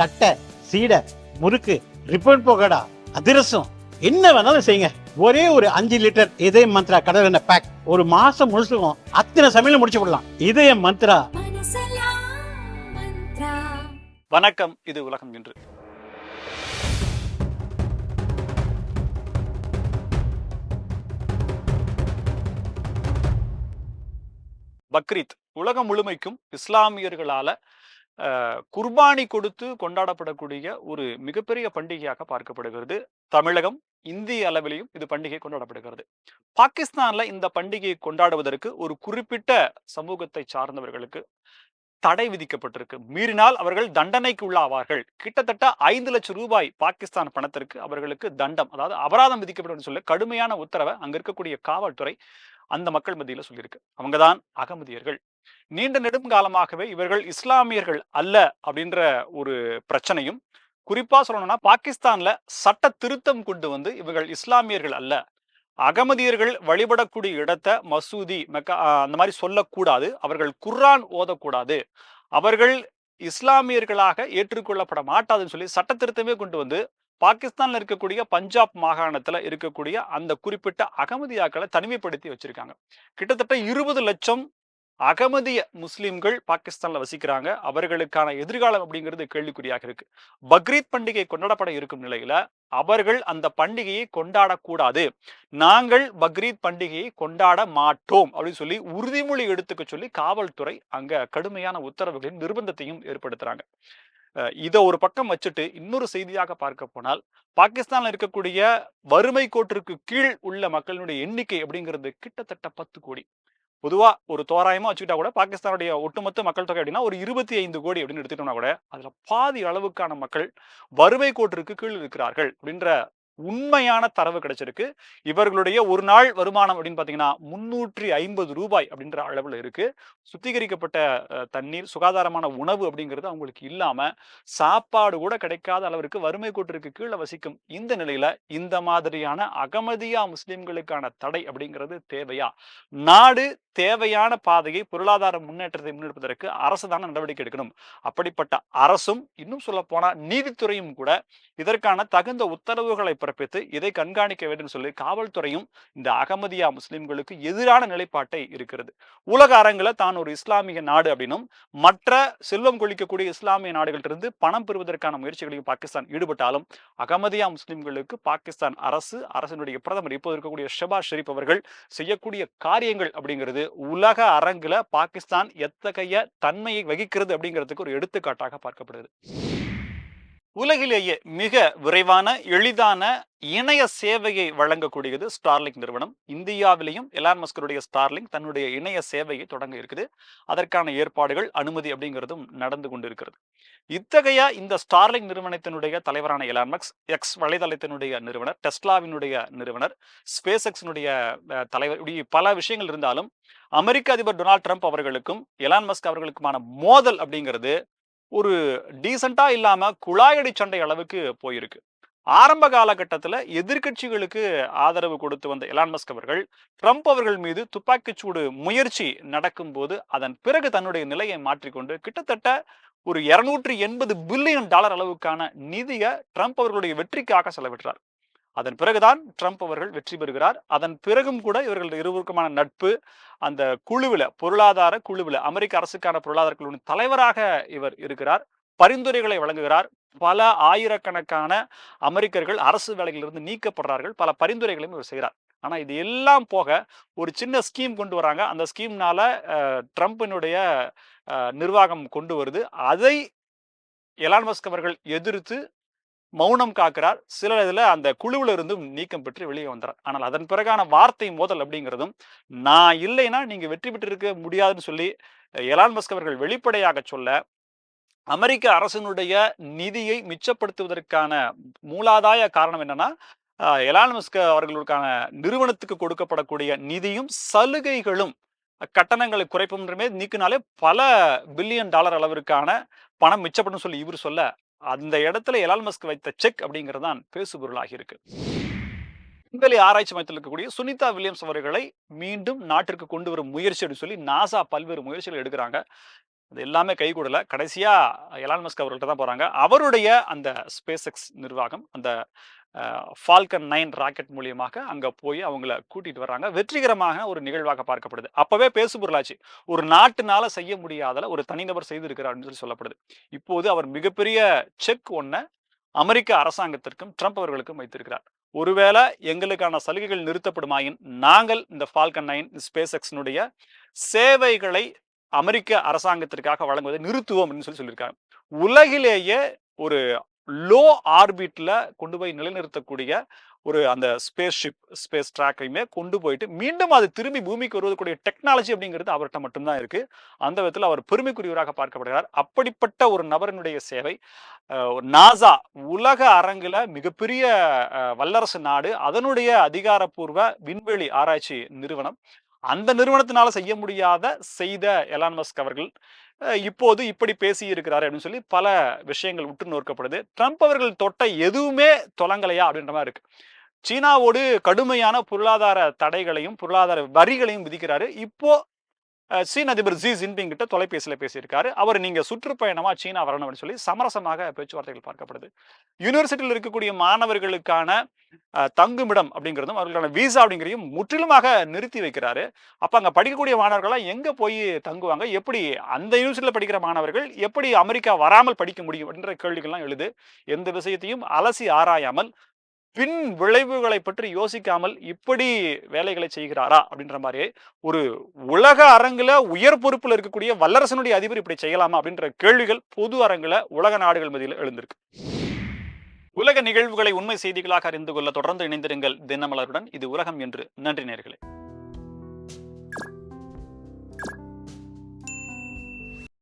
தட்டை சீடை முறுக்கு ரிப்பன் போகடா அதிரசம் என்ன வேணாலும் செய்யுங்க. ஒரே ஒரு அஞ்சு லிட்டர் இதய மந்த்ரா கடல் எண்ணெய் பேக் ஒரு மாசம் முழுசுக்கும் அத்தனை சமையல முடிச்சு விடலாம் இதய மந்த்ரா. வணக்கம் இது உலகம் என்று பக்ரீத் உலகம் முழுமைக்கும் இஸ்லாமியர்களால குர்பானி கொடுத்து கொண்டாடப்படக்கூடிய ஒரு மிகப்பெரிய பண்டிகையாக பார்க்கப்படுகிறது. தமிழகம் இந்திய அளவிலையும் இது பண்டிகை கொண்டாடப்படுகிறது. பாகிஸ்தான்ல இந்த பண்டிகையை கொண்டாடுவதற்கு ஒரு குறிப்பிட்ட சமூகத்தை சார்ந்தவர்களுக்கு தடை விதிக்கப்பட்டிருக்கு. மீறினால் அவர்கள் தண்டனைக்கு உள்ளாவார்கள். கிட்டத்தட்ட ஐந்து லட்சம் ரூபாய் பாகிஸ்தான் பணத்திற்கு அவர்களுக்கு தண்டம் அதாவது அபராதம் விதிக்கப்படும் சொல்ல கடுமையான உத்தரவை அங்க இருக்கக்கூடிய காவல்துறை அந்த மக்கள் மத்தியில் சொல்லியிருக்கு. அவங்க தான் அகமதியர்கள். நீண்ட நெடுங்காலமாகவே இவர்கள் இஸ்லாமியர்கள் அல்ல அப்படின்ற ஒரு பிரச்சனையும் குறிப்பாக சொல்லணும்னா பாகிஸ்தானில் சட்ட திருத்தம் கொண்டு வந்து இவர்கள் இஸ்லாமியர்கள் அல்ல. அகமதியர்கள் வழிபடக்கூடிய இடத்தை மசூதி மெக்கா அந்த மாதிரி சொல்லக்கூடாது. அவர்கள் குர்ரான் ஓதக்கூடாது. அவர்கள் இஸ்லாமியர்களாக ஏற்றுக்கொள்ளப்பட மாட்டாதுன்னு சொல்லி சட்ட திருத்தமே கொண்டு வந்து பாகிஸ்தான்ல இருக்கக்கூடிய பஞ்சாப் மாகாணத்துல இருக்கக்கூடிய அந்த குறிப்பிட்ட அகமதியாக்களை தனிமைப்படுத்தி வச்சிருக்காங்க. கிட்டத்தட்ட இருபது லட்சம் அகமதிய முஸ்லீம்கள் பாகிஸ்தான்ல வசிக்கிறாங்க. அவர்களுக்கான எதிர்காலம் அப்படிங்கிறது கேள்விக்குறியாக இருக்கு. பக்ரீத் பண்டிகை கொண்டாடப்பட இருக்கும் நிலையில அவர்கள் அந்த பண்டிகையை கொண்டாடக்கூடாது. நாங்கள் பக்ரீத் பண்டிகையை கொண்டாட மாட்டோம் அப்படின்னு சொல்லி உறுதிமொழி எடுத்துக்க சொல்லி காவல்துறை அங்க கடுமையான உத்தரவுகளின் நிர்பந்தத்தையும் ஏற்படுத்துறாங்க. இதை ஒரு பக்கம் வச்சுட்டு இன்னொரு செய்தியாக பார்க்க போனால் பாகிஸ்தான்ல இருக்கக்கூடிய வறுமை கோட்டிற்கு கீழ் உள்ள மக்களினுடைய எண்ணிக்கை அப்படிங்கிறது கிட்டத்தட்ட பத்து கோடி. பொதுவா ஒரு தோராயமா வச்சுக்கிட்டா கூட பாகிஸ்தானுடைய ஒட்டுமொத்த மக்கள் தொகை அப்படின்னா ஒரு இருபத்தி ஐந்து கோடி அப்படின்னு எடுத்துக்கிட்டோம்னா கூட அதுல பாதி அளவுக்கான மக்கள் வறுமை கோட்டிற்கு கீழ் இருக்கிறார்கள் அப்படின்ற உண்மையான தரவு கிடைச்சிருக்கு. இவர்களுடைய ஒரு நாள் வருமானம் அப்படின்னு பார்த்தீங்கன்னா முன்னூற்றி ஐம்பது ரூபாய் அப்படின்ற அளவுல இருக்கு. சுத்திகரிக்கப்பட்ட தண்ணீர் சுகாதாரமான உணவு அப்படிங்கிறது அவங்களுக்கு இல்லாம சாப்பாடு கூட கிடைக்காத அளவிற்கு வறுமை கோட்டிற்கு கீழே வசிக்கும் இந்த நிலையில இந்த மாதிரியான அகமதியா முஸ்லிம்களுக்கான தடை அப்படிங்கிறது தேவையா? நாடு தேவையான பாதையை பொருளாதார முன்னேற்றத்தை முன்னெடுப்பதற்கு அரசு தான நடவடிக்கை எடுக்கணும். அப்படிப்பட்ட அரசும் இன்னும் சொல்ல போனா நீதித்துறையும் கூட இதற்கான தகுந்த உத்தரவுகளை பிறப்பித்து இதை கண்காணிக்க வேண்டும் சொல்லி காவல்துறையும் இந்த அகமதியா முஸ்லிம்களுக்கு எதிரான நிலைப்பாட்டை இருக்கிறது. உலக அரங்கில் தான் ஒரு இஸ்லாமிய நாடு அப்படின்னும் மற்ற செல்வம் கொளிக்கக்கூடிய இஸ்லாமிய நாடுகளிலிருந்து பணம் பெறுவதற்கான முயற்சிகளையும் பாகிஸ்தான் ஈடுபட்டாலும் அகமதியா முஸ்லிம்களுக்கு பாகிஸ்தான் அரசு அரசினுடைய பிரதமர் இப்போது இருக்கக்கூடிய ஷபாஸ் ஷெரீப் அவர்கள் செய்யக்கூடிய காரியங்கள் அப்படிங்கிறது உலக அரங்குல பாகிஸ்தான் எத்தகைய தன்மையை வகிக்கிறது அப்படிங்கிறதுக்கு ஒரு எடுத்துக்காட்டாக பார்க்கப்படுது உலகிலேயே மிக விரைவான எளிதான இணைய சேவையை வழங்கக்கூடியது ஸ்டார்லிங்க் நிறுவனம். இந்தியாவிலேயும் எலான் மஸ்கருடைய ஸ்டார்லிங்க் தன்னுடைய இணைய சேவையை தொடங்க இருக்குது. அதற்கான ஏற்பாடுகள் அனுமதி அப்படிங்கிறதும் நடந்து கொண்டிருக்கிறது. இத்தகைய இந்த ஸ்டார்லிங்க் நிறுவனத்தினுடைய தலைவரான எலான்மக்ஸ் எக்ஸ் வலைதளத்தினுடைய நிறுவனர் டெஸ்லாவினுடைய நிறுவனர் ஸ்பேஸ் எக்ஸினுடைய தலைவர் இப்படி பல விஷயங்கள் இருந்தாலும் அமெரிக்க அதிபர் டொனால்ட் ட்ரம்ப் அவர்களுக்கும் எலான் மஸ்க் அவர்களுக்குமான மோதல் அப்படிங்கிறது ஒரு டீசெண்டாக இல்லாமல் குழாயடி சண்டை அளவுக்கு போயிருக்கு. ஆரம்ப காலகட்டத்தில் எதிர்க்கட்சிகளுக்கு ஆதரவு கொடுத்து வந்த எலான் மஸ்க் அவர்கள் ட்ரம்ப் அவர்கள் மீது துப்பாக்கிச்சூடு முயற்சி நடக்கும்போது அதன் பிறகு தன்னுடைய நிலையை மாற்றிக்கொண்டு கிட்டத்தட்ட ஒரு இருநூற்றி எண்பது பில்லியன் டாலர் அளவுக்கான நிதியை ட்ரம்ப் அவர்களுடைய வெற்றிக்காக செலவிட்டார் அதன் பிறகுதான் ட்ரம்ப் அவர்கள் வெற்றி பெறுகிறார். அதன் பிறகும் கூட இவர்கள் இருவருக்குமான நட்பு அந்த குழுவில் பொருளாதார குழுவில் அமெரிக்க அரசுக்கான பொருளாதார குழுவின் தலைவராக இவர் இருக்கிறார். பரிந்துரைகளை வழங்குகிறார். பல ஆயிரக்கணக்கான அமெரிக்கர்கள் அரசு வேலைகளிலிருந்து நீக்கப்படுறார்கள். பல பரிந்துரைகளையும் இவர் செய்கிறார். ஆனால் இது எல்லாம் போக ஒரு சின்ன ஸ்கீம் கொண்டு வராங்க. அந்த ஸ்கீம்னால ட்ரம்ப்பினுடைய ட்ரம்பினுடைய நிர்வாகம் கொண்டு வருது. அதை எலான் மஸ்க் அவர்கள் எதிர்த்து மௌனம் காக்கிறார். சில இதில் அந்த குழுவில் இருந்தும் நீக்கம் பெற்று வெளியே வந்தார். ஆனால் அதன் பிறகான வார்த்தை மோதல் அப்படிங்கிறதும் நான் இல்லைன்னா நீங்கள் வெற்றி பெற்றிருக்க முடியாதுன்னு சொல்லி எலான் மஸ்க் அவர்கள் வெளிப்படையாக சொல்ல அமெரிக்க அரசினுடைய நிதியை மிச்சப்படுத்துவதற்கான மூலாதாய காரணம் என்னன்னா எலான் மஸ்க் அவர்களுக்கான நிறுவனத்துக்கு கொடுக்கப்படக்கூடிய நிதியும் சலுகைகளும் கட்டணங்களை குறைப்புமே நீக்கினாலே பல பில்லியன் டாலர் அளவிற்கான பணம் மிச்சப்படும் சொல்லி இவர் சொல்ல அந்த இடத்துல எலால் மஸ்க் வைத்த செக் அப்படிங்கிறது தான் பேசுபொருளாகி இருக்கு. விண்வெளி ஆராய்ச்சி மையத்தில் இருக்கக்கூடிய சுனிதா வில்லியம்ஸ் அவர்களை மீண்டும் நாட்டிற்கு கொண்டு வரும் முயற்சி அப்படின்னு சொல்லி நாசா பல்வேறு முயற்சிகள் எடுக்கிறாங்க. அது எல்லாமே கைகூடல கடைசியா எலான் மஸ்க் அவர்கள்ட்ட தான் போறாங்க. அவருடைய அந்த ஸ்பேஸ் எக்ஸ் நிர்வாகம் அந்த ஃபால்கன் நைன் ராக்கெட் மூலியமாக அங்கே போய் அவங்கள கூட்டிகிட்டு வர்றாங்க. வெற்றிகரமாக ஒரு நிகழ்வாக பார்க்கப்படுது. அப்போவே பேசுபொருளாச்சு ஒரு நாட்டினால் செய்ய முடியாதல ஒரு தனிநபர் செய்திருக்கிறார் அப்படின்னு சொல்லி சொல்லப்படுது. இப்போது அவர் மிகப்பெரிய செக் ஒன்றை அமெரிக்க அரசாங்கத்திற்கும் ட்ரம்ப் அவர்களுக்கும் வைத்திருக்கிறார். ஒருவேளை எங்களுக்கான சலுகைகள் நிறுத்தப்படுமாயின் நாங்கள் இந்த ஃபால்கன் நைன் ஸ்பேஸ் எக்ஸினுடைய சேவைகளை அமெரிக்க அரசாங்கத்திற்காக வழங்குவதை நிறுத்துவோம் அப்படின்னு சொல்லி சொல்லியிருக்காங்க. உலகிலேயே ஒரு லோ ஆர்பிட்ல கொண்டு போய் நிலைநிறுத்தக்கூடிய ஒரு அந்த ஸ்பேஸ் ஷிப் ஸ்பேஸ் ட்ராக்கையுமே கொண்டு போயிட்டு மீண்டும் அது திரும்பி பூமிக்கு வருவதற்குரிய டெக்னாலஜி அப்படிங்கிறது அவர்கிட்ட மட்டும்தான் இருக்கு. அந்த விதத்தில் அவர் பெருமைக்குரியவராக பார்க்கப்படுகிறார். அப்படிப்பட்ட ஒரு நபரினுடைய சேவை நாசா உலக அரங்குல மிகப்பெரிய வல்லரசு நாடு அதனுடைய அதிகாரப்பூர்வ விண்வெளி ஆராய்ச்சி நிறுவனம் அந்த நிறுவனத்தினால செய்ய முடியாத செய்த எலான் மஸ்க் அவர்கள் இப்போது இப்படி பேசி இருக்கிறாரு அப்படின்னு சொல்லி பல விஷயங்கள் உற்று நோக்கப்படுது. ட்ரம்ப் அவர்கள் தொட்ட எதுவுமே தொலங்கலையா அப்படின்ற மாதிரி இருக்கு. சீனாவோடு கடுமையான பொருளாதார தடைகளையும் பொருளாதார வரிகளையும் விதிக்கிறாரு. இப்போ சீன அதிபர் ஜி ஜின்பிங் கிட்ட தொலைபேசியில பேசியிருக்காரு. அவர் நீங்க சுற்றுப்பயணமா சீனா வரணும் அப்படின்னு சொல்லி சமரசமாக பேச்சுவார்த்தைகள் பார்க்கப்படுது. யூனிவர்சிட்டியில் இருக்கக்கூடிய மாணவர்களுக்கான தங்குமிடம் அப்படிங்கிறதும் அவர்களுக்கான விசா அப்படிங்கிறதையும் முற்றிலுமாக நிறுத்தி வைக்கிறாரு. அப்ப அங்க படிக்கக்கூடிய மாணவர்கள்லாம் எங்க போய் தங்குவாங்க? எப்படி அந்த யூனிவர்சிட்டியில் படிக்கிற மாணவர்கள் எப்படி அமெரிக்கா வராமல் படிக்க முடியும்? அப்படின்ற கேள்விகள்லாம் எழுது. எந்த விஷயத்தையும் அலசி ஆராயாமல் பின் விளைவுகளை பற்றி யோசிக்காமல் இப்படி வேலைகளை செய்கிறாரா அப்படின்ற மாதிரி ஒரு உலக அரங்குல உயர் பொறுப்புல இருக்கக்கூடிய வல்லரசனுடைய அதிபர் இப்படி செய்யலாமா அப்படின்ற கேள்விகள் பொது அரங்கில் உலக நாடுகள் மத்தியில் எழுந்திருக்கு. உலக நிகழ்வுகளை உண்மை செய்திகளாக அறிந்து கொள்ள தொடர்ந்து இணைந்திருங்கள் தினமலருடன். இது உலகம் என்று. நன்றி நேர்களே